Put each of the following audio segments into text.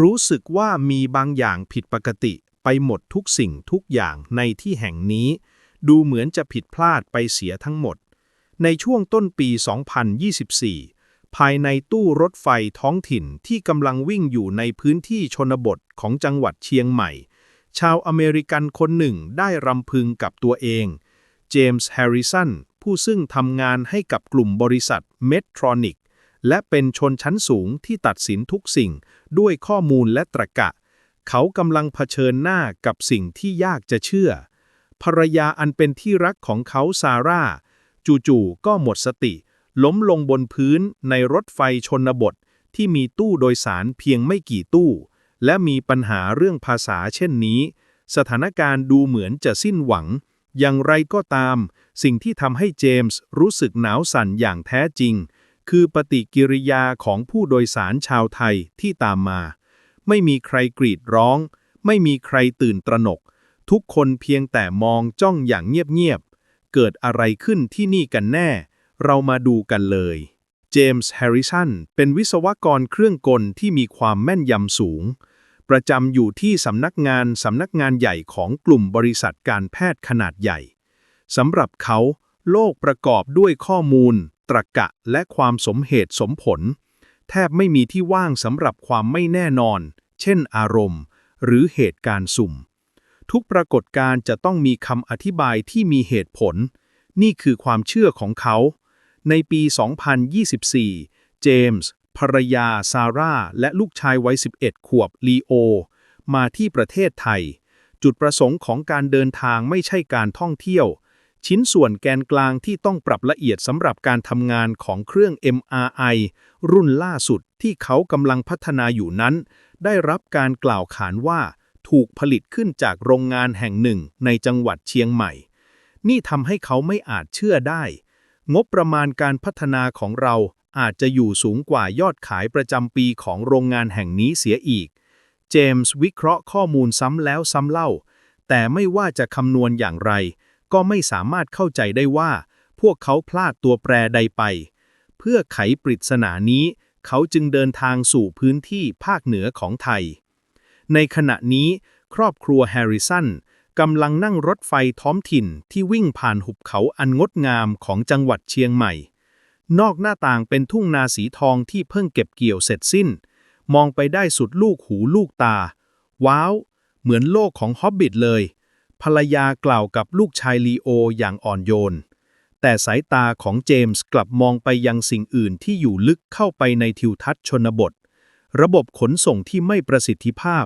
รู้สึกว่ามีบางอย่างผิดปกติไปหมดทุกสิ่งทุกอย่างในที่แห่งนี้ ดูเหมือนจะผิดพลาดไปเสียทั้งหมด ในช่วงต้นปี 2024 ภายในตู้รถไฟท้องถิ่นที่กำลังวิ่งอยู่ในพื้นที่ชนบทของจังหวัดเชียงใหม่ ชาวอเมริกันคนหนึ่งได้รำพึงกับตัวเอง เจมส์ แฮร์ริสัน ผู้ซึ่งทำงานให้กับกลุ่มบริษัทเมทรอนิก และเป็นชนชั้นสูงที่ตัดสินทุกสิ่งด้วยข้อมูลและตรรกะ เขากำลังเผชิญหน้ากับสิ่งที่ยากจะเชื่อ ภรรยาอันเป็นที่รักของเขาซาร่า จู่ๆก็หมดสติ ล้มลงบนพื้นในรถไฟชนบทที่มีตู้โดยสารเพียงไม่กี่ตู้ และมีปัญหาเรื่องภาษาเช่นนี้ สถานการณ์ดูเหมือนจะสิ้นหวัง อย่างไรก็ตาม สิ่งที่ทำให้เจมส์รู้สึกหนาวสั่นอย่างแท้จริง คือปฏิกิริยาของผู้โดยสารชาวไทยที่ตามมา ไม่มีใครกรีดร้อง ไม่มีใครตื่นตระหนก ทุกคนเพียงแต่มองจ้องอย่างเงียบๆ เกิดอะไรขึ้นที่นี่กันแน่ เรามาดูกันเลย เจมส์แฮร์ริสันเป็นวิศวกรเครื่องกลที่มีความแม่นยำสูง ประจำอยู่ที่สำนักงานสำนักงานใหญ่ของกลุ่มบริษัทการแพทย์ขนาดใหญ่สำหรับเขาโลกประกอบด้วยข้อมูล ตรรกะและความสมเหตุสมผล แทบไม่มีที่ว่างสำหรับความไม่แน่นอน เช่นอารมณ์ หรือเหตุการณ์สุ่ม ทุกปรากฏการณ์จะต้องมีคำอธิบายที่มีเหตุผล นี่คือความเชื่อของเขา ในปี 2024 เจมส์ภรรยาซาร่า และลูกชายวัย 11 ขวบลีโอ มาที่ประเทศไทย จุดประสงค์ของการเดินทางไม่ใช่การท่องเที่ยว ชิ้นส่วนแกนกลางที่ต้องปรับละเอียดสำหรับการทำงานของเครื่อง MRI รุ่นล่าสุดที่เขากำลังพัฒนาอยู่นั้น ได้รับการกล่าวขานว่า ถูกผลิตขึ้นจากโรงงานแห่งหนึ่งในจังหวัดเชียงใหม่ นี่ทำให้เขาไม่อาจเชื่อได้ งบประมาณการพัฒนาของเราอาจจะอยู่สูงกว่ายอดขายประจำปีของโรงงานแห่งนี้เสียอีก เจมส์วิเคราะห์ข้อมูลซ้ำแล้วซ้ำเล่า แต่ไม่ว่าจะคำนวณอย่างไร ก็ไม่สามารถเข้าใจได้ว่า พวกเขาพลาดตัวแปรใดไป เพื่อไขปริศนานี้ เขาจึงเดินทางสู่พื้นที่ภาคเหนือของไทย ในขณะนี้ ครอบครัวแฮร์ริสันกำลังนั่งรถไฟท้องถิ่นที่วิ่งผ่านหุบเขาอันงดงามของจังหวัดเชียงใหม่ นอกหน้าต่างเป็นทุ่งนาสีทองที่เพิ่งเก็บเกี่ยวเสร็จสิ้น มองไปได้สุดลูกหูลูกตา ว้าว เหมือนโลกของฮอบบิทเลย ภรรยากล่าวกับลูกชายลีโออย่างอ่อนโยน แต่สายตาของเจมส์กลับมองไปยังสิ่งอื่นที่อยู่ลึกเข้าไปในทิวทัศน์ชนบท ระบบขนส่งที่ไม่ประสิทธิภาพ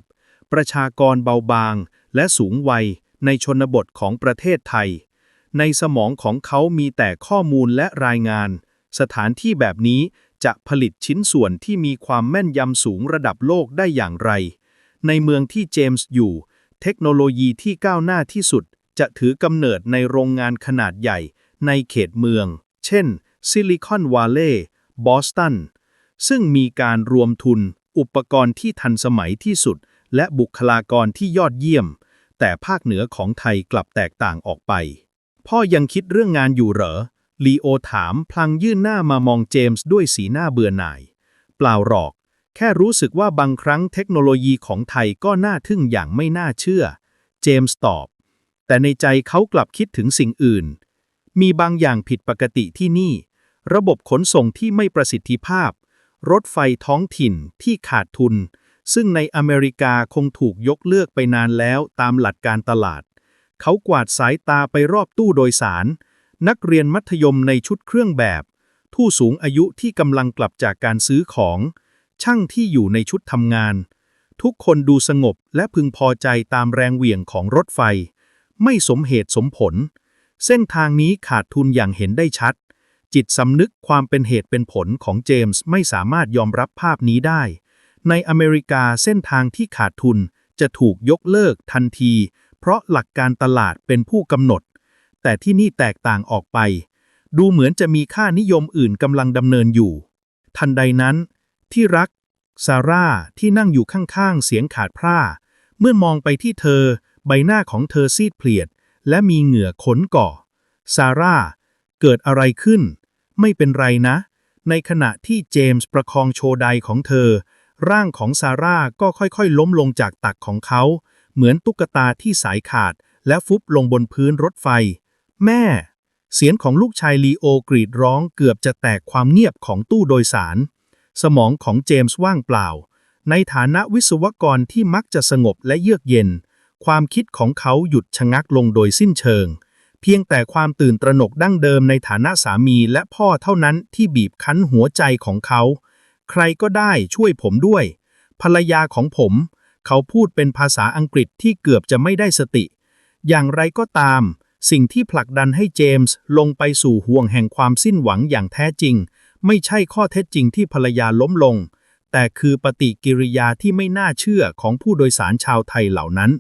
ประชากรเบาบาง และสูงวัยในชนบทของประเทศไทย ในสมองของเขามีแต่ข้อมูลและรายงาน สถานที่แบบนี้จะผลิตชิ้นส่วนที่มีความแม่นยำสูงระดับโลกได้อย่างไร ในเมืองที่เจมส์อยู่ เทคโนโลยีที่ก้าวหน้าที่สุด จะถือกำเนิดในโรงงานขนาดใหญ่ในเขตเมือง เช่น ซิลิคอนวาลเลย์บอสตัน ซึ่งมีการรวมทุน อุปกรณ์ที่ทันสมัยที่สุด และบุคลากรที่ยอดเยี่ยม แต่ภาคเหนือของไทยกลับแตกต่างออกไป พ่อยังคิดเรื่องงานอยู่เหรอ ลีโอถามพลางยื่นหน้ามามองเจมส์ด้วยสีหน้าเบื่อหน่าย เปล่าหรอก แค่รู้สึกว่าบางครั้งเทคโนโลยีของไทยก็น่าทึ่งอย่างไม่น่าเชื่อ เจมส์ตอบ แต่ในใจเขากลับคิดถึงสิ่งอื่น มีบางอย่างผิดปกติที่นี่ ระบบขนส่งที่ไม่ประสิทธิภาพ รถไฟท้องถิ่นที่ขาดทุน ซึ่งในอเมริกาคงถูกยกเลิกไปนานแล้วตามหลักการตลาด เขากวาดสายตาไปรอบตู้โดยสาร นักเรียนมัธยมในชุดเครื่องแบบ ผู้สูงอายุที่กำลังกลับจากการซื้อของ ช่างที่อยู่ในชุดทำงาน ทุกคนดูสงบและพึงพอใจตามแรงเหวี่ยงของรถไฟ ไม่สมเหตุสมผล เส้นทางนี้ขาดทุนอย่างเห็นได้ชัด จิตสำนึกความเป็นเหตุเป็นผลของเจมส์ไม่สามารถยอมรับภาพนี้ได้ ในอเมริกาเส้นทางที่ขาดทุนจะถูกยกเลิกทันที เพราะหลักการตลาดเป็นผู้กำหนด แต่ที่นี่แตกต่างออกไป ดูเหมือนจะมีค่านิยมอื่นกำลังดำเนินอยู่ ทันใดนั้น ที่รัก ซาร่าที่นั่งอยู่ข้างๆ เสียงขาดพร่า เมื่อมองไปที่เธอ ใบหน้าของเธอซีดเพลียด และมีเหงื่อขนก่อ ซาร่า เกิดอะไรขึ้น ไม่เป็นไรนะ ในขณะที่เจมส์ประคองโชว์ไดของเธอ ร่างของซาร่าก็ค่อยๆ ล้มลงจากตักของเขา เหมือนตุ๊กตาที่สายขาด และฟุบลงบนพื้นรถไฟ แม่ เสียงของลูกชายลีโอกรีดร้องเกือบจะแตกความเงียบของตู้โดยสาร สมองของเจมส์ว่างเปล่า ในฐานะวิศวกรที่มักจะสงบและเยือกเย็น ความคิดของเขาหยุดชะงักลงโดยสิ้นเชิง เพียงแต่ความตื่นตระหนกดั้งเดิมในฐานะสามีและพ่อเท่านั้นที่บีบคั้นหัวใจของเขา ใครก็ได้ช่วยผมด้วย ภรรยาของผม เขาพูดเป็นภาษาอังกฤษที่เกือบจะไม่ได้สติ อย่างไรก็ตาม สิ่งที่ผลักดันให้เจมส์ลงไปสู่ห่วงแห่งความสิ้นหวังอย่างแท้จริง ไม่ใช่ข้อเท็จจริงที่ภรรยาล้มลง แต่คือปฏิกิริยาที่ไม่น่าเชื่อของผู้โดยสารชาวไทยเหล่านั้น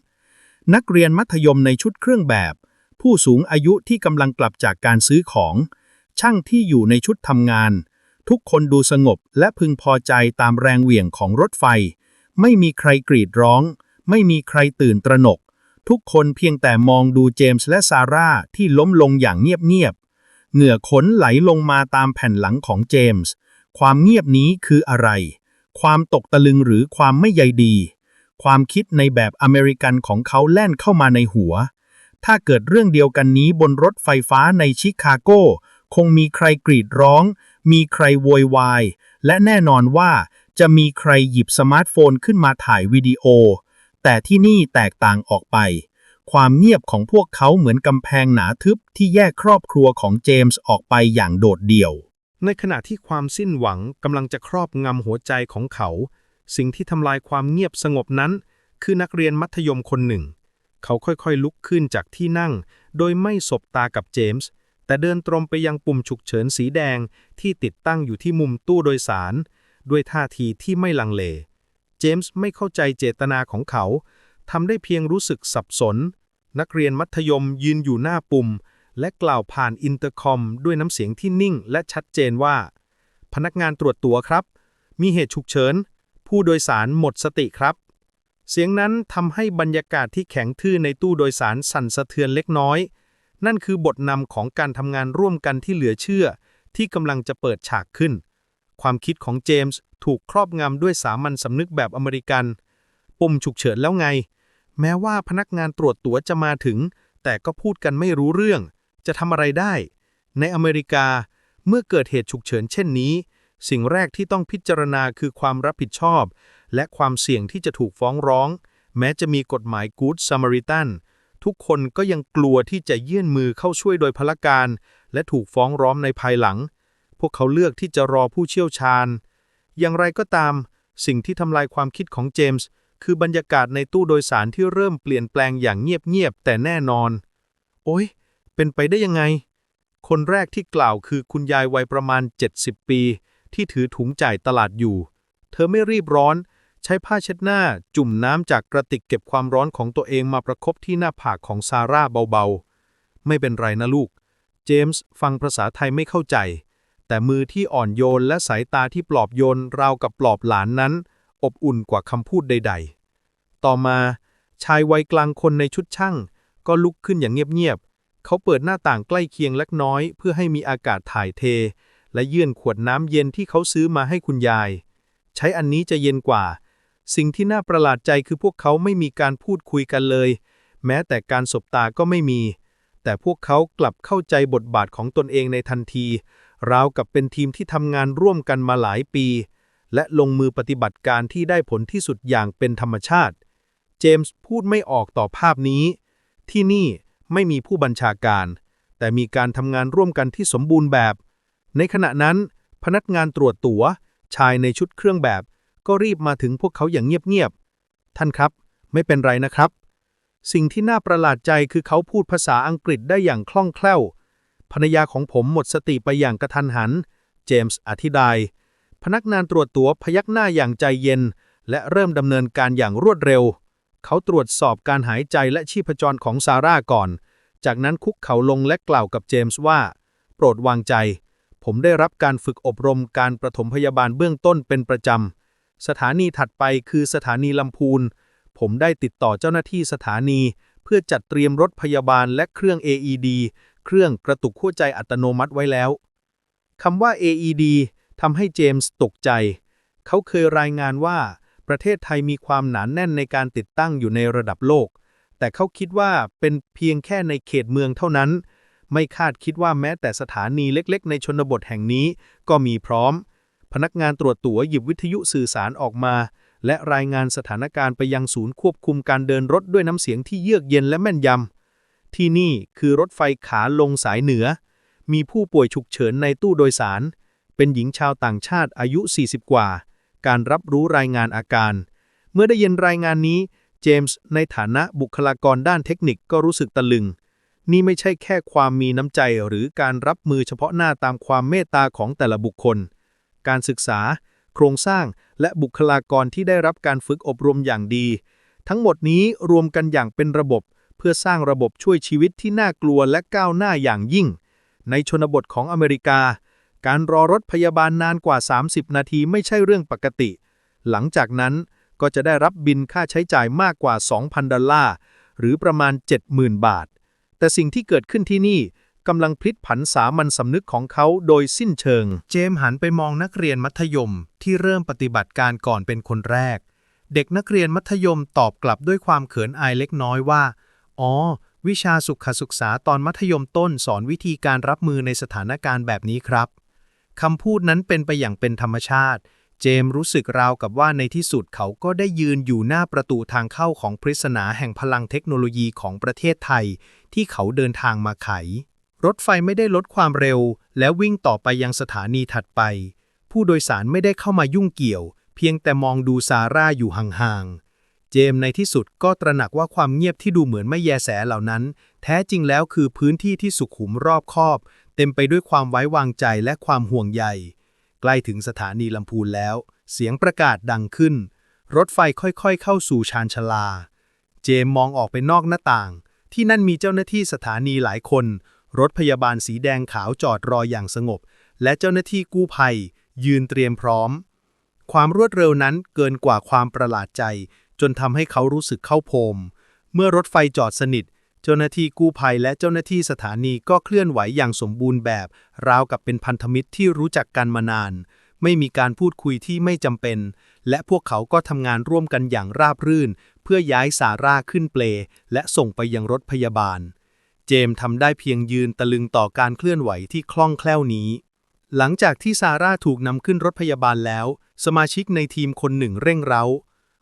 นักเรียนมัธยมในชุดเครื่องแบบ ผู้สูงอายุที่กำลังกลับจากการซื้อของ ช่างที่อยู่ในชุดทำงาน ทุกคนดูสงบและพึงพอใจตามแรงเหวี่ยงของรถไฟ ไม่มีใครกรีดร้อง ไม่มีใครตื่นตระหนก ทุกคนเพียงแต่มองดูเจมส์และซาร่าที่ล้มลงอย่างเงียบๆ เหงื่อขนไหลลงมาตามแผ่นหลังของเจมส์ ความเงียบนี้คืออะไร ความตกตะลึงหรือความไม่ใยดี ความคิดในแบบอเมริกันของเขาแล่นเข้ามาในหัว ถ้าเกิดเรื่องเดียวกันนี้บนรถไฟฟ้าในชิคาโก คงมีใครกรีดร้อง มีใครโวยวาย และแน่นอนว่าจะมีใครหยิบสมาร์ทโฟนขึ้นมาถ่ายวิดีโอ แต่ที่นี่แตกต่างออกไป ความเงียบของพวกเขาเหมือนกำแพงหนาทึบที่แยกครอบครัวของเจมส์ออกไปอย่างโดดเดี่ยว ในขณะที่ความสิ้นหวังกำลังจะครอบงำหัวใจของเขา สิ่งที่ทำลายความเงียบสงบนั้น คือนักเรียนมัธยมคนหนึ่ง เขาค่อยๆลุกขึ้นจากที่นั่ง โดยไม่สบตากับเจมส์แต่เดินตรงไปยังปุ่มฉุกเฉินสีแดงที่ติดตั้งอยู่ที่มุมตู้โดยสาร ด้วยท่าทีที่ไม่ลังเล เจมส์ไม่เข้าใจเจตนาของเขา ทำได้เพียงรู้สึกสับสน นักเรียนมัธยมยืนอยู่หน้าปุ่ม และกล่าวผ่านอินเตอร์คอม ด้วยน้ำเสียงที่นิ่งและชัดเจนว่า พนักงานตรวจตั๋วครับ มีเหตุฉุกเฉิน ผู้โดยสารหมดสติครับ เสียงนั้นทำให้บรรยากาศที่แข็งทื่อในตู้โดยสารสั่นสะเทือนเล็กน้อย นั่นคือบทนำของการทำงานร่วมกันที่เหลือเชื่อ ที่กำลังจะเปิดฉากขึ้น ความคิดของเจมส์ถูกครอบงำด้วยสามัญสำนึกแบบอเมริกัน ปุ่มฉุกเฉินแล้วไง แม้ว่าพนักงานตรวจตั๋วจะมาถึง แต่ก็พูดกันไม่รู้เรื่อง จะทำอะไรได้ ในอเมริกา เมื่อเกิดเหตุฉุกเฉินเช่นนี้ สิ่งแรกที่ต้องพิจารณาคือความรับผิดชอบ และความเสี่ยงที่จะถูกฟ้องร้อง แม้จะมีกฎหมาย Good Samaritan ทุกคนก็ยังกลัวที่จะยื่นมือเข้าช่วยโดยพละการ และถูกฟ้องร้องในภายหลัง พวกเขาเลือกที่จะรอผู้เชี่ยวชาญ อย่างไรก็ตาม สิ่งที่ทำลายความคิดของเจมส์ คือบรรยากาศในตู้โดยสารที่เริ่มเปลี่ยนแปลงอย่างเงียบๆแต่แน่นอน โอ้ย เป็นไปได้ยังไง คนแรกที่กล่าวคือคุณยายวัยประมาณ 70 ปี ที่ถือถุงจ่ายตลาดอยู่ เธอไม่รีบร้อน ใช้ผ้าเช็ดหน้า จุ่มน้ำจากกระติกเก็บความร้อนของตัวเองมาประคบที่หน้าผากของซาร่าเบาๆ ไม่เป็นไรนะลูก เจมส์ฟังภาษาไทยไม่เข้าใจ แต่มือที่อ่อนโยนและสายตาที่ปลอบโยนราวกับปลอบหลานนั้น อบอุ่นกว่าคำพูดใด ๆ ต่อมา ชายวัยกลางคนในชุดช่าง ก็ลุกขึ้นอย่างเงียบๆ เขาเปิดหน้าต่างใกล้เคียงเล็กน้อย เพื่อให้มีอากาศถ่ายเท และยื่นขวดน้ำเย็นที่เขาซื้อมาให้คุณยาย ใช้อันนี้จะเย็นกว่า สิ่งที่น่าประหลาดใจคือพวกเขาไม่มีการพูดคุยกันเลย แม้แต่การสบตาก็ไม่มี แต่พวกเขากลับเข้าใจบทบาทของตนเองในทันที ราวกับเป็นทีมที่ทำงานร่วมกันมาหลายปีและลงมือปฏิบัติการที่ได้ผลที่สุดอย่างเป็นธรรมชาติ จมส์พูดไม่ออกต่อภาพนี้ ที่นี่ไม่มีผู้บัญชาการ แต่มีการทำงานร่วมกันที่สมบูรณ์แบบ ในขณะนั้น พนักงานตรวจตั๋ว ชายในชุดเครื่องแบบ ก็รีบมาถึงพวกเขาอย่างเงียบๆ ท่านครับ ไม่เป็นไรนะครับ สิ่งที่น่าประหลาดใจคือเขาพูดภาษาอังกฤษได้อย่างคล่องแคล่ว ภรรยาของผมหมดสติไปอย่างกระทันหัน เจมส์อธิบาย พนักงานตรวจตั๋วพยักหน้าอย่างใจเย็น และเริ่มดำเนินการอย่างรวดเร็ว เขาตรวจสอบการหายใจและชีพจรของซาร่าก่อน จากนั้นคุกเข่าลงและกล่าวกับเจมส์ว่า โปรดวางใจ ผมได้รับการฝึกอบรมการประถมพยาบาลเบื้องต้นเป็นประจำ สถานีถัดไปคือสถานีลำพูน ผมได้ติดต่อเจ้าหน้าที่สถานี เพื่อจัดเตรียมรถพยาบาลและเครื่อง AED เครื่องกระตุกหัวใจอัตโนมัติไว้แล้ว คำว่า AED ทำให้เจมส์ตกใจ เขาเคยรายงานว่า ประเทศไทยมีความหนานแน่นในการติดตั้งอยู่ในระดับโลก แต่เขาคิดว่าเป็นเพียงแค่ในเขตเมืองเท่านั้น ไม่คาดคิดว่าแม้แต่สถานีเล็กๆ ในชนบทแห่งนี้ก็มีพร้อม พนักงานตรวจตั๋วหยิบวิทยุสื่อสารออกมา และรายงานสถานการณ์ไปยังศูนย์ควบคุมการเดินรถด้วยน้ำเสียงที่เยือกเย็นและแม่นยำ ที่นี่คือรถไฟขาลงสายเหนือ มีผู้ป่วยฉุกเฉินในตู้โดยสาร เป็นหญิงชาวต่างชาติอายุ 40 กว่า การรับรู้รายงานอาการ เมื่อได้ยินรายงานนี้ เจมส์ในฐานะบุคลากรด้านเทคนิคก็รู้สึกตะลึง นี่ไม่ใช่แค่ความมีน้ำใจหรือการรับมือเฉพาะหน้าตามความเมตตาของแต่ละบุคคล การศึกษา โครงสร้าง และบุคลากรที่ได้รับการฝึกอบรมอย่างดี ทั้งหมดนี้รวมกันอย่างเป็นระบบ เพื่อสร้างระบบช่วยชีวิตที่น่ากลัวและก้าวหน้าอย่างยิ่ง ในชนบทของอเมริกา การรอรถพยาบาลนานกว่า 30 นาทีไม่ใช่เรื่องปกติ หลังจากนั้นก็จะได้รับบินค่าใช้จ่ายมากกว่า 2,000 ดอลลาร์ หรือประมาณ 70,000 บาท แต่สิ่งที่เกิดขึ้นที่นี่กำลังพลิกผันสามัญสำนึกของเขาโดยสิ้นเชิง เจมส์หันไปมองนักเรียนมัธยมที่เริ่มปฏิบัติการก่อนเป็นคนแรก เด็กนักเรียนมัธยมตอบกลับด้วยความเขินอายเล็กน้อยว่า อ๋อ วิชาสุขศึกษาตอนมัธยมต้นสอนวิธีการรับมือในสถานการณ์แบบนี้ครับ คำพูดนั้นเป็นไปอย่างเป็นธรรมชาติ เจมส์รู้สึกราวกับว่าในที่สุดเขาก็ได้ยืนอยู่หน้าประตูทางเข้าของปริศนาแห่งพลังเทคโนโลยีของประเทศไทย ที่เขาเดินทางมาไข รถไฟไม่ได้ลดความเร็ว แล้ววิ่งต่อไปยังสถานีถัดไป ผู้โดยสารไม่ได้เข้ามายุ่งเกี่ยว เพียงแต่มองดูซาร่าอยู่ห่างๆ เจมส์ในที่สุดก็ตระหนักว่าความเงียบที่ดูเหมือนไม่แยแสเหล่านั้น แท้จริงแล้วคือพื้นที่ที่สุขุมรอบคอบ เต็มไปด้วยความไว้วางใจและความห่วงใย ใกล้ถึงสถานีลำพูนแล้ว เสียงประกาศดังขึ้น รถไฟค่อยๆ เข้าสู่ชานชาลา เจมมองออกไปนอกหน้าต่าง ที่นั่นมีเจ้าหน้าที่สถานีหลายคน รถพยาบาลสีแดงขาวจอดรออย่างสงบ และเจ้าหน้าที่กู้ภัย ยืนเตรียมพร้อม ความรวดเร็วนั้นเกินกว่าความประหลาดใจ จนทำให้เขารู้สึกเข้าโพมเมื่อรถไฟจอดสนิท เจ้าหน้าที่กู้ภัยและเจ้าหน้าที่สถานีก็เคลื่อนไหวอย่างสมบูรณ์แบบ ราวกับเป็นพันธมิตรที่รู้จักกันมานาน ไม่มีการพูดคุยที่ไม่จำเป็น และพวกเขาก็ทำงานร่วมกันอย่างราบรื่น เพื่อย้ายสาร่าขึ้นเปล และส่งไปยังรถพยาบาล เจมส์ทำได้เพียงยืนตะลึงต่อการเคลื่อนไหวที่คล่องแคล่วนี้ หลังจากที่ซาร่าถูกนำขึ้นรถพยาบาลแล้ว สมาชิกในทีมคนหนึ่งเร่งเร้า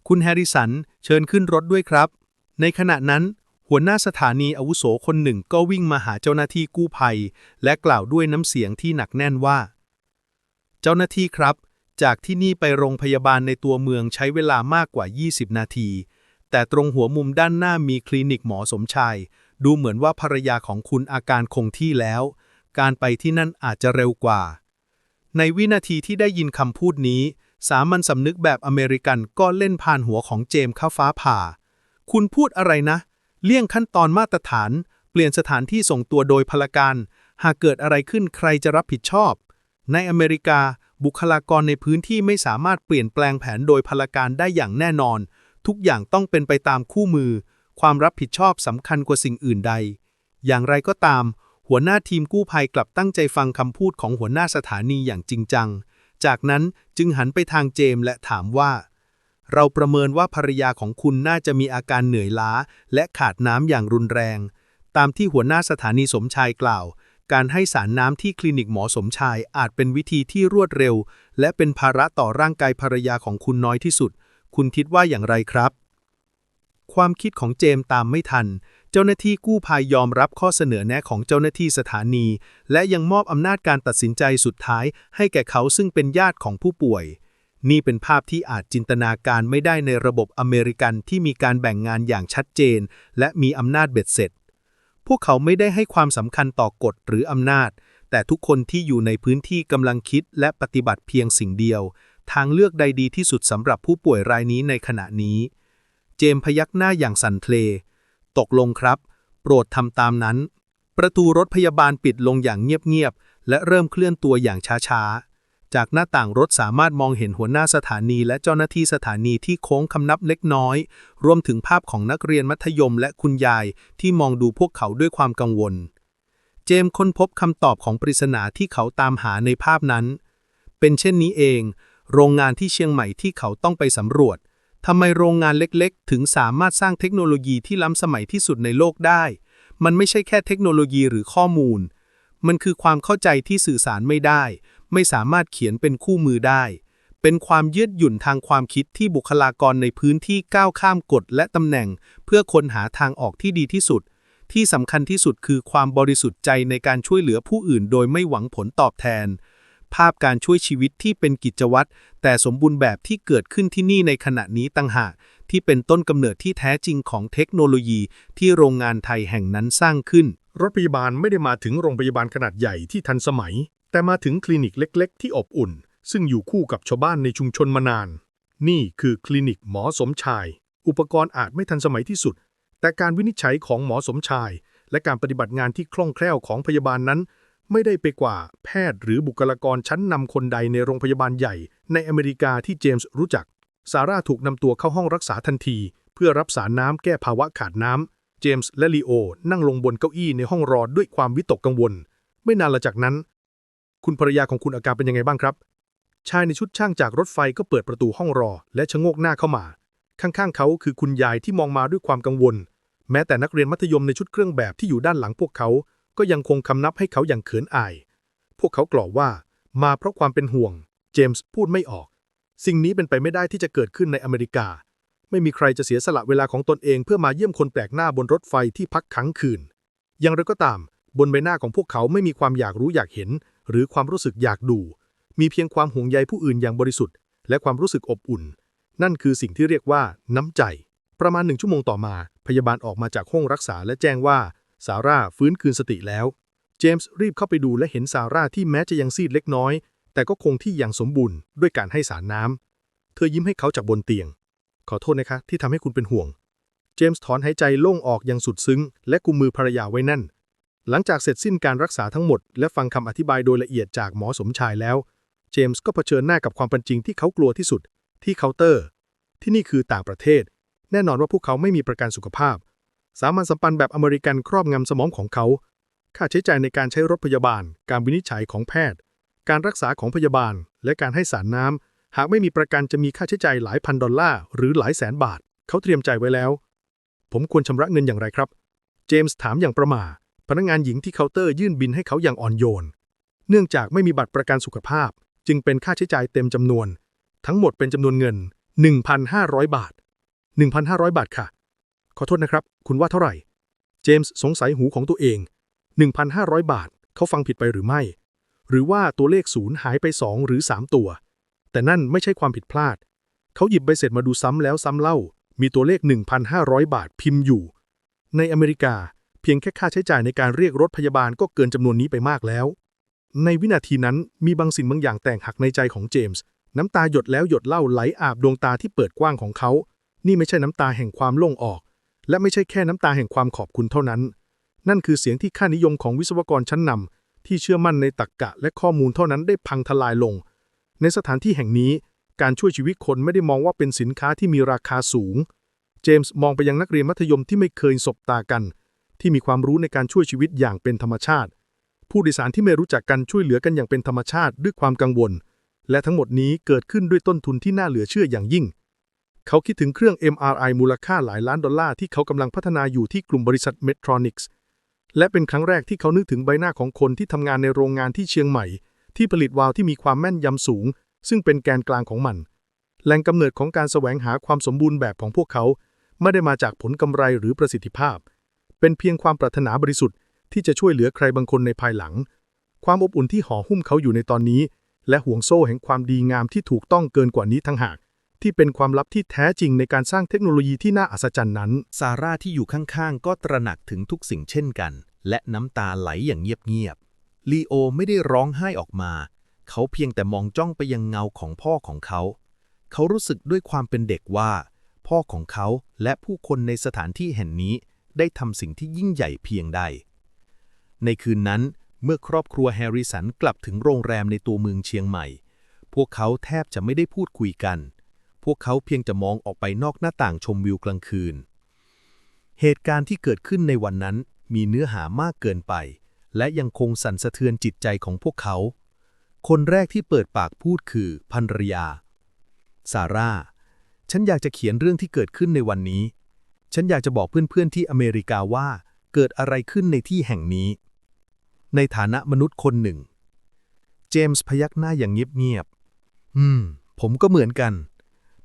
คุณแฮร์ริสันเชิญขึ้นรถด้วยครับ ในขณะนั้น หัวหน้าสถานีอาวุโสคนหนึ่งก็วิ่งมาหาเจ้าหน้าที่กู้ภัย และกล่าวด้วยน้ำเสียงที่หนักแน่นว่า เจ้าหน้าที่ครับ จากที่นี่ไปโรงพยาบาลในตัวเมืองใช้เวลามากกว่า 20 นาที แต่ตรงหัวมุมด้านหน้ามีคลินิกหมอสมชาย ดูเหมือนว่าภรรยาของคุณอาการคงที่แล้ว การไปที่นั่นอาจจะเร็วกว่า ในวินาทีที่ได้ยินคำพูดนี้ สามัญสำนึกแบบอเมริกันก็เล่นผ่านหัวของเจมส์ข้าฟ้าผ่า คุณพูดอะไรนะเเลี่ยงขั้นตอนมาตรฐาน เปลี่ยนสถานที่ส่งตัวโดยพลการ หากเกิดอะไรขึ้นใครจะรับผิดชอบ ในอเมริกา บุคลากรในพื้นที่ไม่สามารถเปลี่ยนแปลงแผนโดยพลการได้อย่างแน่นอน ทุกอย่างต้องเป็นไปตามคู่มือ ความรับผิดชอบสำคัญกว่าสิ่งอื่นใด อย่างไรก็ตาม หัวหน้าทีมกู้ภัยกลับตั้งใจฟังคำพูดของหัวหน้าสถานีอย่างจริงจัง จากนั้นจึงหันไปทางเจมส์และถามว่า เราประเมินว่าภรรยาของคุณน่าจะมีอาการเหนื่อยล้า และขาดน้ำอย่างรุนแรง ตามที่หัวหน้าสถานีสมชายกล่าว การให้สารน้ำที่คลินิกหมอสมชายอาจเป็นวิธีที่รวดเร็ว และเป็นภาระต่อร่างกายภรรยาของคุณน้อยที่สุด คุณคิดว่าอย่างไรครับ ความคิดของเจมส์ตามไม่ทัน เจ้าหน้าที่กู้ภัยยอมรับข้อเสนอแนะของเจ้าหน้าที่สถานี และยังมอบอำนาจการตัดสินใจสุดท้าย ให้แก่เขาซึ่งเป็นญาติของผู้ป่วย นี่เป็นภาพที่อาจจินตนาการไม่ได้ในระบบอเมริกันที่มีการแบ่งงานอย่างชัดเจน และมีอำนาจเบ็ดเสร็จ พวกเขาไม่ได้ให้ความสำคัญต่อกฎหรืออำนาจ แต่ทุกคนที่อยู่ในพื้นที่กำลังคิดและปฏิบัติเพียงสิ่งเดียว ทางเลือกใดดีที่สุดสำหรับผู้ป่วยรายนี้ในขณะนี้ เจมพยักหน้าอย่างสั่นเคลตกลงครับ โปรดทำตามนั้น ประตูรถพยาบาลปิดลงอย่างเงียบๆและเริ่มเคลื่อนตัวอย่างช้าๆ จากหน้าต่างรถสามารถมองเห็นหัวหน้าสถานีและเจ้าหน้าที่สถานีที่โค้งคำนับเล็กน้อย รวมถึงภาพของนักเรียนมัธยมและคุณยายที่มองดูพวกเขาด้วยความกังวล เจมส์ค้นพบคำตอบของปริศนาที่เขาตามหาในภาพนั้น เป็นเช่นนี้เอง โรงงานที่เชียงใหม่ที่เขาต้องไปสำรวจทำไมโรงงานเล็กๆ ถึงสามารถสร้างเทคโนโลยีที่ล้ำสมัยที่สุดในโลกได้ มันไม่ใช่แค่เทคโนโลยีหรือข้อมูล มันคือความเข้าใจที่สื่อสารไม่ได้ ไม่สามารถเขียนเป็นคู่มือได้ เป็นความยืดหยุ่นทางความคิดที่บุคลากรในพื้นที่ก้าวข้ามกฎและตำแหน่ง เพื่อค้นหาทางออกที่ดีที่สุด ที่สำคัญที่สุดคือความบริสุทธิ์ใจในการช่วยเหลือผู้อื่น โดยไม่หวังผลตอบแทน ภาพการช่วยชีวิตที่เป็นกิจวัตรแต่สมบูรณ์แบบที่เกิดขึ้นที่นี่ในขณะนี้ต่างหากที่เป็นต้นกำเนิดที่แท้จริงของเทคโนโลยีที่โรงงานไทยแห่งนั้นสร้างขึ้น รถพยาบาลไม่ได้มาถึงโรงพยาบาลขนาดใหญ่ที่ทันสมัย แต่มาถึงคลินิกเล็ก ๆ ที่อบอุ่น ซึ่งอยู่คู่กับชาวบ้านในชุมชนมานาน นี่คือคลินิกหมอสมชาย อุปกรณ์อาจไม่ทันสมัยที่สุด แต่การวินิจฉัยของหมอสมชาย และการปฏิบัติงานที่คล่องแคล่วของพยาบาลนั้น ไม่ได้ไปกว่าแพทย์หรือบุคลากรชั้นนำคนใดในโรงพยาบาลใหญ่ ในอเมริกาที่เจมส์รู้จัก ซาร่าถูกนำตัวเข้าห้องรักษาทันที เพื่อรับสารน้ำแก้ภาวะขาดน้ำ เจมส์และลีโอนั่งลงบนเก้าอี้ในห้องรอด้วยความวิตกกังวล ไม่นานหลังจากนั้น คุณภรรยาของคุณอาการเป็นยังไงบ้างครับ ชายในชุดช่างจากรถไฟก็เปิดประตูห้องรอ และชะโงกหน้าเข้ามา ข้างๆเขาคือคุณยายที่มองมาด้วยความกังวล แม้แต่นักเรียนมัธยมในชุดเครื่องแบบที่อยู่ด้านหลังพวกเขา ก็ยังคงคำนับให้เขาอย่างเขินอาย พวกเขากล่าวว่า มาเพราะความเป็นห่วง เจมส์พูดไม่ออก สิ่งนี้เป็นไปไม่ได้ที่จะเกิดขึ้นในอเมริกา ไม่มีใครจะเสียสละเวลาของตนเอง เพื่อมาเยี่ยมคนแปลกหน้าบนรถไฟที่พักค้างคืน อย่างไรก็ตาม บนใบหน้าของพวกเขาไม่มีความอยากรู้อยากเห็น หรือความรู้สึกอยากดู มีเพียงความห่วงใยผู้อื่นอย่างบริสุทธิ์ และความรู้สึกอบอุ่น นั่นคือสิ่งที่เรียกว่า น้ำใจ ประมาณหนึ่งชั่วโมงต่อมา พยาบาลออกมาจากห้องรักษาและแจ้งว่าซาร่าฟื้นคืนสติแล้ว เจมส์รีบเข้าไปดูและเห็นซาร่าที่แม้จะยังซีดเล็กน้อย แต่ก็คงที่อย่างสมบูรณ์ด้วยการให้สารน้ำ เธอยิ้มให้เขาจากบนเตียง ขอโทษนะคะที่ทำให้คุณเป็นห่วง เจมส์ถอนหายใจโล่งออกอย่างสุดซึ้ง และกุมมือภรรยาไว้แน่น หลังจากเสร็จสิ้นการรักษาทั้งหมด และฟังคำอธิบายโดยละเอียดจากหมอสมชายแล้ว เจมส์ก็เผชิญหน้ากับความเป็นจริงที่เขากลัวที่สุด ที่เคาน์เตอร์ ที่นี่คือต่างประเทศ แน่นอนว่าพวกเขาไม่มีประกันสุขภาพ สามัญสัมพันธ์แบบอเมริกันครอบงำสมองของเขา ค่าใช้จ่ายในการใช้รถพยาบาล การวินิจฉัยของแพทย์ การรักษาของพยาบาล และการให้สารน้ำหากไม่มีประกันจะมีค่าใช้จ่ายหลายพันดอลลาร์หรือหลายแสนบาท เขาเตรียมใจไว้แล้ว ผมควรชำระเงินอย่างไรครับ เจมส์ถามอย่างประหม่า พนักงานหญิงที่เคาน์เตอร์ยื่นบินให้เขาอย่างอ่อนโยน เนื่องจากไม่มีบัตรประกันสุขภาพ จึงเป็นค่าใช้จ่ายเต็มจำนวน ทั้งหมดเป็นจำนวนเงิน 1,500 บาท 1,500 บาทค่ะ ขอโทษนะครับ คุณว่าเท่าไหร่ เจมส์สงสัยหูของตัวเอง 1,500 บาท เขาฟังผิดไปหรือไม่ หรือว่าตัวเลขศูนย์หายไป 2 หรือ 3 ตัว แต่นั่นไม่ใช่ความผิดพลาด เขาหยิบใบเสร็จมาดูซ้ำแล้วซ้ำเล่า มีตัวเลข 1,500 บาทพิมพ์อยู่ ในอเมริกา เพียงแค่ค่าใช้จ่ายในการเรียกรถพยาบาลก็เกินจำนวนนี้ไปมากแล้ว ในวินาทีนั้นมีบางสิ่งบางอย่างแตกหักในใจของเจมส์น้ำตาหยดแล้วหยดเล่าไหลอาบดวงตาที่เปิดกว้างของเขา นี่ไม่ใช่น้ำตาแห่งความโล่งออก และไม่ใช่แค่น้ำตาแห่งความขอบคุณเท่านั้น นั่นคือเสียงที่ค่านิยมของวิศวกรชั้นนำที่เชื่อมั่นในตรรกกะและข้อมูลเท่านั้นได้พังทลายลง ในสถานที่แห่งนี้การช่วยชีวิตคนไม่ได้มองว่าเป็นสินค้าที่มีราคาสูง เจมส์มองไปยังนักเรียนมัธยมที่ไม่เคยสบตากัน ที่มีความรู้ในการช่วยชีวิตอย่างเป็นธรรมชาติ ผู้โดยสารที่ไม่รู้จักกันช่วยเหลือกันอย่างเป็นธรรมชาติด้วยความกังวล และทั้งหมดนี้เกิดขึ้นด้วยต้นทุนที่น่าเหลือเชื่ออย่างยิ่ง เขาคิดถึงเครื่อง MRI มูลค่าหลายล้านดอลลาร์ที่เขากำลังพัฒนาอยู่ที่กลุ่มบริษัท Medtronics และเป็นครั้งแรกที่เขานึกถึงใบหน้าของคนที่ทำงานในโรงงานที่เชียงใหม่ ที่ผลิตวาล์วที่มีความแม่นยำสูง ซึ่งเป็นแกนกลางของมัน แหล่งกำเนิดของการแสวงหาความสมบูรณ์แบบของพวกเขา ไม่ได้มาจากผลกำไรหรือประสิทธิภาพ เป็นเพียงความปรารถนาบริสุทธิ์ที่จะช่วยเหลือใครบางคนในภายหลัง ความอบอุ่นที่ห่อหุ้มเขาอยู่ในตอนนี้ และห่วงโซ่แห่งความดีงามที่ถูกต้องเกินกว่านี้ทั้งหาก ที่เป็นความลับที่แท้จริงในการสร้างเทคโนโลยีที่น่าอัศจรรย์นั้น ซาร่าที่อยู่ข้างๆ ก็ตระหนักถึงทุกสิ่งเช่นกัน และน้ำตาไหลอย่างเงียบๆลีโอไม่ได้ร้องไห้ออกมา เขาเพียงแต่มองจ้องไปยังเงาของพ่อของเขา เขารู้สึกด้วยความเป็นเด็กว่า พ่อของเขาและผู้คนในสถานที่แห่งนี้ ได้ทำสิ่งที่ยิ่งใหญ่เพียงใด ในคืนนั้นเมื่อครอบครัวแฮร์ริสันกลับถึงโรงแรมในตัวเมืองเชียงใหม่ พวกเขาแทบจะไม่ได้พูดคุยกัน พวกเขาเพียงจะมองออกไปนอกหน้าต่างชมวิวกลางคืน เหตุการณ์ที่เกิดขึ้นในวันนั้นมีเนื้อหามากเกินไป และยังคงสั่นสะเทือนจิตใจของพวกเขา คนแรกที่เปิดปากพูดคือภรรยา ซาร่า ฉันอยากจะเขียนเรื่องที่เกิดขึ้นในวันนี้ ฉันอยากจะบอกเพื่อนๆที่อเมริกาว่าเกิดอะไรขึ้นในที่แห่งนี้ ในฐานะมนุษย์คนหนึ่ง เจมส์พยักหน้าอย่างเงียบๆ อืม ผมก็เหมือนกัน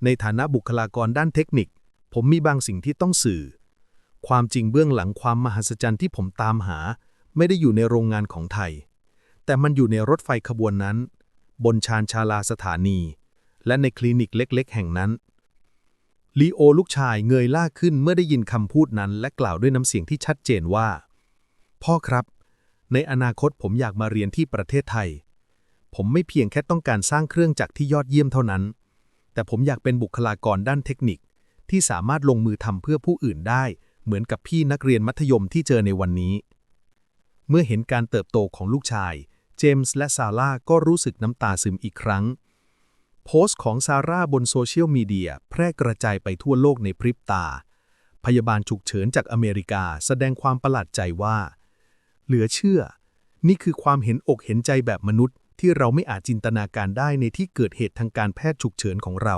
ในฐานะบุคลากรด้านเทคนิค ผมมีบางสิ่งที่ต้องสื่อ ความจริงเบื้องหลังความมหัศจรรย์ที่ผมตามหา ไม่ได้อยู่ในโรงงานของไทย แต่มันอยู่ในรถไฟขบวนนั้น บนชานชาลาสถานี และในคลินิกเล็ก ๆ แห่งนั้น ลีโอลูกชายเงยล่าขึ้นเมื่อได้ยินคำพูดนั้น และกล่าวด้วยน้ำเสียงที่ชัดเจนว่า พ่อครับ ในอนาคตผมอยากมาเรียนที่ประเทศไทย ผมไม่เพียงแค่ต้องการสร้างเครื่องจักรที่ยอดเยี่ยมเท่านั้น แต่ผมอยากเป็นบุคลากรด้านเทคนิค ที่สามารถลงมือทำเพื่อผู้อื่นได้ เหมือนกับพี่นักเรียนมัธยมที่เจอในวันนี้ เมื่อเห็นการเติบโตของลูกชาย เจมส์และซาร่าก็รู้สึกน้ำตาซึมอีกครั้ง โพสต์ของซาร่าบนโซเชียลมีเดียแพร่กระจายไปทั่วโลกในพริบตา พยาบาลฉุกเฉินจากอเมริกาแสดงความประหลาดใจว่า เหลือเชื่อ นี่คือความเห็นอกเห็นใจแบบมนุษย์ ที่เราไม่อาจจินตนาการได้ในที่เกิดเหตุทางการแพทย์ฉุกเฉินของเรา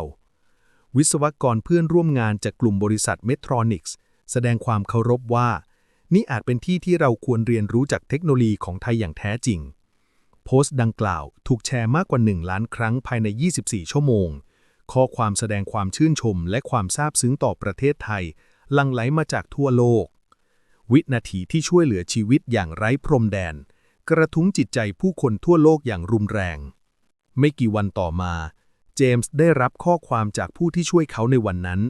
วิศวกรเพื่อนร่วมงานจากกลุ่มบริษัทเมทรอนิกส์แสดงความเคารพว่า นี่อาจเป็นที่ที่เราควรเรียนรู้จากเทคโนโลยีของไทยอย่างแท้จริง โพสต์ดังกล่าวถูกแชร์มากกว่า 1 ล้านครั้งภายใน 24 ชั่วโมง ข้อความแสดงความชื่นชมและความซาบซึ้งต่อประเทศไทย ลังไหลมาจากทั่วโลก วินาทีที่ช่วยเหลือชีวิตอย่างไร้พรมแดน กระทุ้งจิตใจผู้คนทั่วโลกอย่างรุนแรง ไม่กี่วันต่อมา เจมส์ได้รับข้อความจากผู้ที่ช่วยเขาในวันนั้น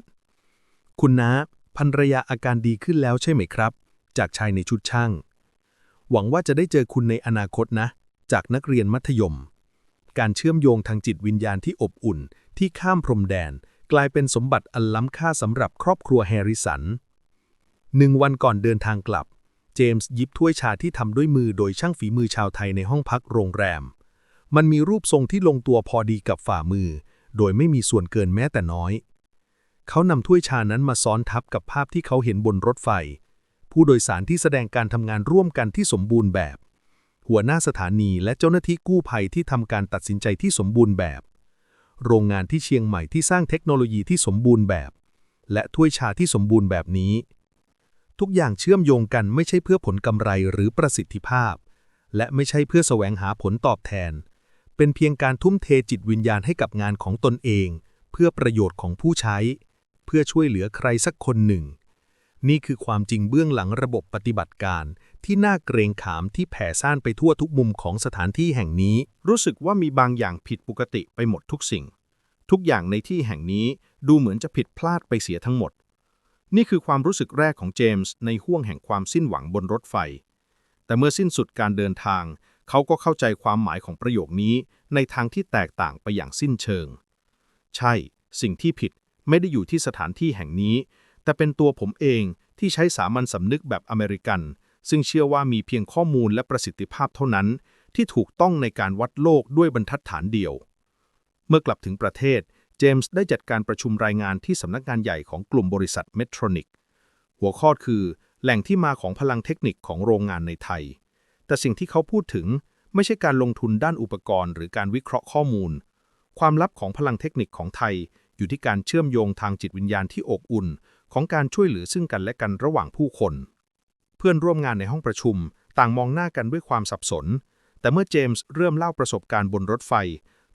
คุณน้าภรรยาอาการดีขึ้นแล้วใช่ไหมครับ จากชายในชุดช่าง หวังว่าจะได้เจอคุณในอนาคตนะ จากนักเรียนมัธยม การเชื่อมโยงทางจิตวิญญาณที่อบอุ่นที่ข้ามพรมแดน กลายเป็นสมบัติอันล้ำค่าสำหรับครอบครัวแฮริสันหนึ่งวันก่อนเดินทางกลับ เจมส์ยิบถ้วยชาที่ทำด้วยมือโดยช่างฝีมือชาวไทยในห้องพักโรงแรม มันมีรูปทรงที่ลงตัวพอดีกับฝ่ามือ โดยไม่มีส่วนเกินแม้แต่น้อย เขานำถ้วยชานั้นมาซ้อนทับกับภาพที่เขาเห็นบนรถไฟ ผู้โดยสารที่แสดงการทำงานร่วมกันที่สมบูรณ์แบบ หัวหน้าสถานีและเจ้าหน้าที่กู้ภัยที่ทำการตัดสินใจที่สมบูรณ์แบบ โรงงานที่เชียงใหม่ที่สร้างเทคโนโลยีที่สมบูรณ์แบบ และถ้วยชาที่สมบูรณ์แบบนี้ ทุกอย่างเชื่อมโยงกันไม่ใช่เพื่อผลกำไรหรือประสิทธิภาพ และไม่ใช่เพื่อแสวงหาผลตอบแทน เป็นเพียงการทุ่มเทจิตวิญญาณให้กับงานของตนเอง เพื่อประโยชน์ของผู้ใช้ เพื่อช่วยเหลือใครสักคนหนึ่ง นี่คือความจริงเบื้องหลังระบบปฏิบัติการ ที่น่าเกรงขามที่แผ่ซ่านไปทั่วทุกมุมของสถานที่แห่งนี้ รู้สึกว่ามีบางอย่างผิดปกติไปหมดทุกสิ่ง ทุกอย่างในที่แห่งนี้ดูเหมือนจะผิดพลาดไปเสียทั้งหมด นี่คือความรู้สึกแรกของเจมส์ในห้วงแห่งความสิ้นหวังบนรถไฟ แต่เมื่อสิ้นสุดการเดินทาง เขาก็เข้าใจความหมายของประโยคนี้ในทางที่แตกต่างไปอย่างสิ้นเชิง ใช่ สิ่งที่ผิดไม่ได้อยู่ที่สถานที่แห่งนี้ แต่เป็นตัวผมเองที่ใช้สามัญสำนึกแบบอเมริกัน ซึ่งเชื่อว่ามีเพียงข้อมูลและประสิทธิภาพเท่านั้น ที่ถูกต้องในการวัดโลกด้วยบรรทัดฐานเดียว เมื่อกลับถึงประเทศ เจมส์ได้จัดการประชุมรายงานที่สำนักงานใหญ่ของกลุ่มบริษัทเมทรอนิกหัวข้อคือ แหล่งที่มาของพลังเทคนิคของโรงงานในไทย แต่สิ่งที่เขาพูดถึงไม่ใช่การลงทุนด้านอุปกรณ์ หรือการวิเคราะห์ข้อมูล ความลับของพลังเทคนิคของไทย อยู่ที่การเชื่อมโยงทางจิตวิญญาณที่อบอุ่น ของการช่วยเหลือซึ่งกันและกันระหว่างผู้คน เพื่อนร่วมงานในห้องประชุม ต่างมองหน้ากันด้วยความสับสน แต่เมื่อเจมส์เริ่มเล่าประสบการณ์บนรถไฟ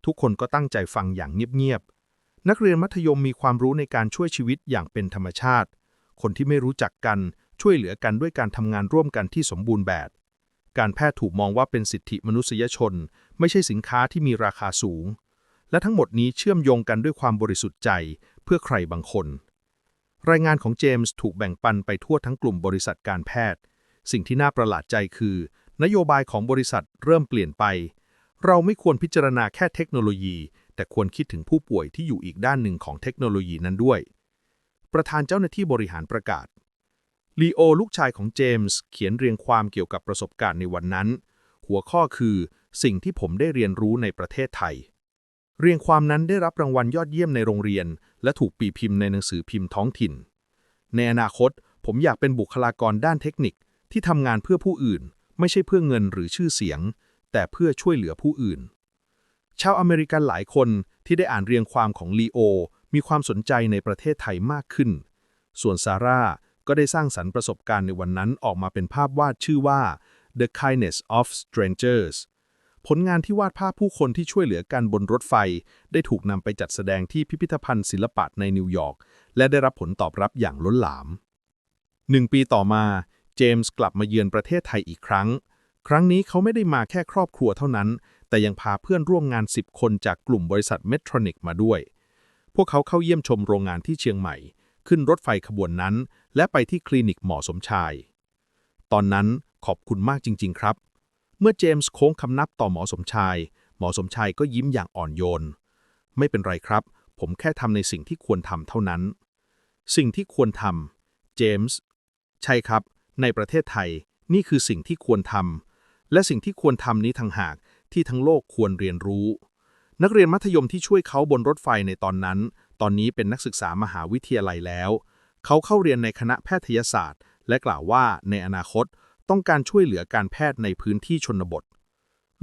ทุกคนก็ตั้งใจฟังอย่างเงียบๆ นักเรียนมัธยมมีความรู้ในการช่วยชีวิตอย่างเป็นธรรมชาติ คนที่ไม่รู้จักกันช่วยเหลือกันด้วยการทำงานร่วมกันที่สมบูรณ์แบบ การแพทย์ถูกมองว่าเป็นสิทธิมนุษยชน ไม่ใช่สินค้าที่มีราคาสูง และทั้งหมดนี้เชื่อมโยงกันด้วยความบริสุทธิ์ใจเพื่อใครบางคน รายงานของเจมส์ถูกแบ่งปันไปทั่วทั้งกลุ่มบริษัทการแพทย์ สิ่งที่น่าประหลาดใจคือ นโยบายของบริษัทเริ่มเปลี่ยนไป เราไม่ควรพิจารณาแค่เทคโนโลยี แต่ควรคิดถึงผู้ป่วยที่อยู่อีกด้านหนึ่งของเทคโนโลยีนั้นด้วย ประธานเจ้าหน้าที่บริหารประกาศลีโอลูกชายของเจมส์เขียนเรียงความเกี่ยวกับประสบการณ์ในวันนั้น หัวข้อคือ สิ่งที่ผมได้เรียนรู้ในประเทศไทย เรียงความนั้นได้รับรางวัลยอดเยี่ยมในโรงเรียน และถูกปีพิมพ์ในหนังสือพิมพ์ท้องถิ่น ในอนาคต ผมอยากเป็นบุคลากรด้านเทคนิคที่ทำงานเพื่อผู้อื่น ไม่ใช่เพื่อเงินหรือชื่อเสียง แต่เพื่อช่วยเหลือผู้อื่น ชาวอเมริกันหลายคนที่ได้อ่านเรียงความของลีโอ มีความสนใจในประเทศไทยมากขึ้น ส่วนซาร่าก็ได้สร้างสรรค์ประสบการณ์ในวันนั้นออกมาเป็นภาพวาดชื่อว่า The Kindness of Strangers ผลงานที่วาดภาพผู้คนที่ช่วยเหลือกันบนรถไฟ ได้ถูกนำไปจัดแสดงที่พิพิธภัณฑ์ศิลปะในนิวยอร์ก และได้รับผลตอบรับอย่างล้นหลาม หนึ่งปีต่อมา เจมส์กลับมาเยือนประเทศไทยอีกครั้ง ครั้งนี้เขาไม่ได้มาแค่ครอบครัวเท่านั้น แต่ยังพาเพื่อนร่วมงาน 10 คนจากกลุ่มบริษัทเมทรอนิกมาด้วย พวกเขาเข้าเยี่ยมชมโรงงานที่เชียงใหม่ ขึ้นรถไฟขบวนนั้น และไปที่คลินิกหมอสมชาย ตอนนั้นขอบคุณมากจริง ๆ ครับ เมื่อเจมส์โค้งคำนับต่อหมอสมชาย หมอสมชายก็ยิ้มอย่างอ่อนโยน ไม่เป็นไรครับ ผมแค่ทำในสิ่งที่ควรทำเท่านั้น สิ่งที่ควรทำเจมส์ใช่ครับ ในประเทศไทยนี่คือสิ่งที่ควรทำและสิ่งที่ควรทำนี้ทางหากที่ทั้งโลกควรเรียนรู้ นักเรียนมัธยมที่ช่วยเขาบนรถไฟในตอนนั้น ตอนนี้เป็นนักศึกษามหาวิทยาลัยแล้ว เขาเข้าเรียนในคณะแพทยศาสตร์ และกล่าวว่าในอนาคต ต้องการช่วยเหลือการแพทย์ในพื้นที่ชนบท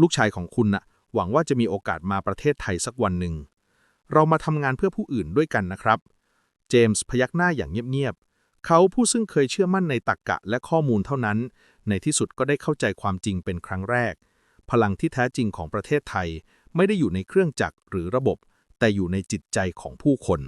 ลูกชายของคุณน่ะหวังว่าจะมีโอกาสมาประเทศไทยสักวันหนึ่ง เรามาทำงานเพื่อผู้อื่นด้วยกันนะครับ เจมส์พยักหน้าอย่างเงียบๆ เขาผู้ซึ่งเคยเชื่อมั่นในตรรกกะและข้อมูลเท่านั้น ในที่สุดก็ได้เข้าใจความจริงเป็นครั้งแรก พลังที่แท้จริงของประเทศไทย ไม่ได้อยู่ในเครื่องจักรหรือระบบ แต่อยู่ในจิตใจของผู้คน